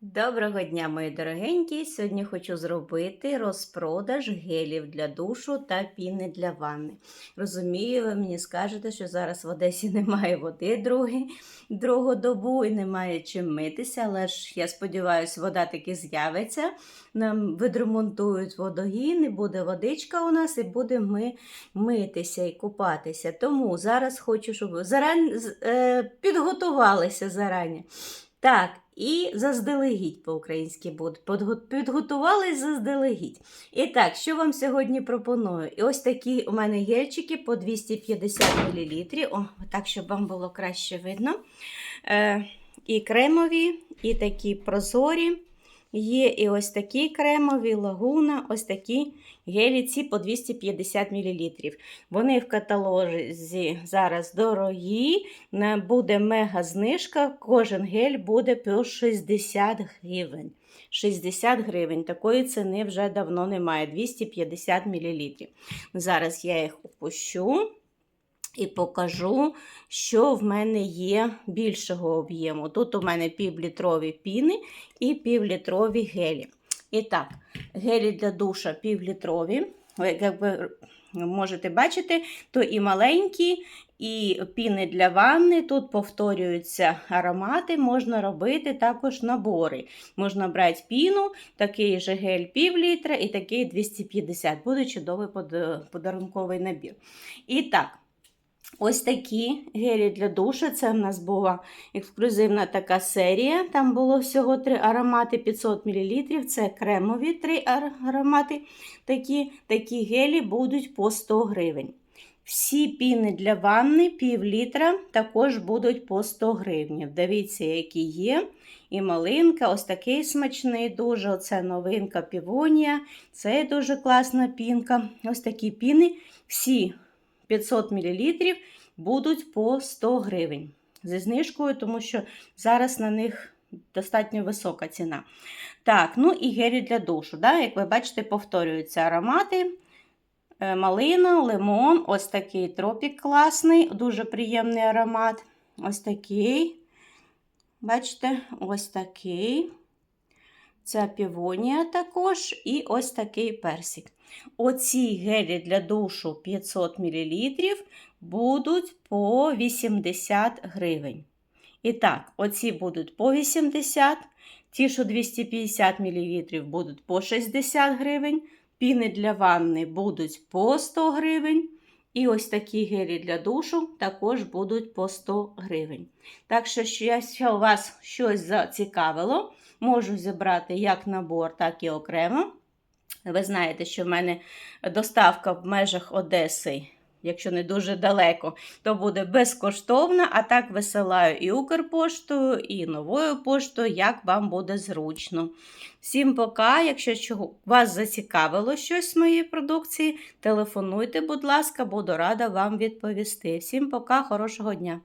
Доброго дня, мої дорогенькі! Сьогодні хочу зробити розпродаж гелів для душу та піни для ванни. Розумію, ви мені скажете, що зараз в Одесі немає води другий, другу добу і немає чим митися, але ж я сподіваюся, вода таки з'явиться. Нам відремонтують водогін, і буде водичка у нас, і будемо ми митися і купатися. Тому зараз хочу, щоб ви заран... е, підготувалися зарані. Так, і заздалегідь по-українськи буде. Підготувались заздалегідь. І так, що вам сьогодні пропоную? І ось такі у мене гельчики по 250 мл. О, так, щоб вам було краще видно. Е, і кремові, і такі прозорі. Є і ось такі кремові, лагуна, ось такі гелі ці по 250 мл. Вони в каталозі зараз дорогі, буде мега знижка, кожен гель буде по 60 гривень. 60 гривень. Такої ціни вже давно немає. 250 мл. Зараз я їх опущу і покажу, що в мене є більшого об'єму. Тут у мене півлітрові піни і півлітрові гелі. І так, гелі для душа півлітрові. Як ви можете бачити, то і маленькі, і піни для ванни. Тут повторюються аромати, можна робити також набори. Можна брати піну, такий же гель пів літра і такий 250. Буде чудовий подарунковий набір. І так. Ось такі гелі для душу. Це в нас була ексклюзивна така серія. Там було всього три аромати 500 мл. Це кремові три аромати. Такі, такі гелі будуть по 100 гривень. Всі піни для ванни пів літра також будуть по 100 гривень. Дивіться, які є. І малинка, ось такий смачний дуже. Оце новинка півонія. Це дуже класна пінка. Ось такі піни. Всі 500 мл будуть по 100 гривень зі знижкою, тому що зараз на них достатньо висока ціна. Так, ну і гелі для душу. Да? Як ви бачите, повторюються аромати. Е, Малина, лимон, ось такий тропік класний, дуже приємний аромат. Ось такий. Бачите, ось такий. Це півонія також, і ось такий персик. Оці гелі для душу 500 мл будуть по 80 гривень. І так, оці будуть по 80, ті, що 250 мл будуть по 60 гривень, піни для ванни будуть по 100 гривень. І ось такі гелі для душу також будуть по 100 гривень. Так що, що якщо вас щось зацікавило, можу зібрати як набор, так і окремо. Ви знаєте, що в мене доставка в межах Одеси, якщо не дуже далеко, то буде безкоштовна, а так висилаю і Укрпоштою, і новою поштою, як вам буде зручно. Всім пока. Якщо вас зацікавило щось з моєї продукції, телефонуйте, будь ласка, буду рада вам відповісти. Всім пока, хорошого дня!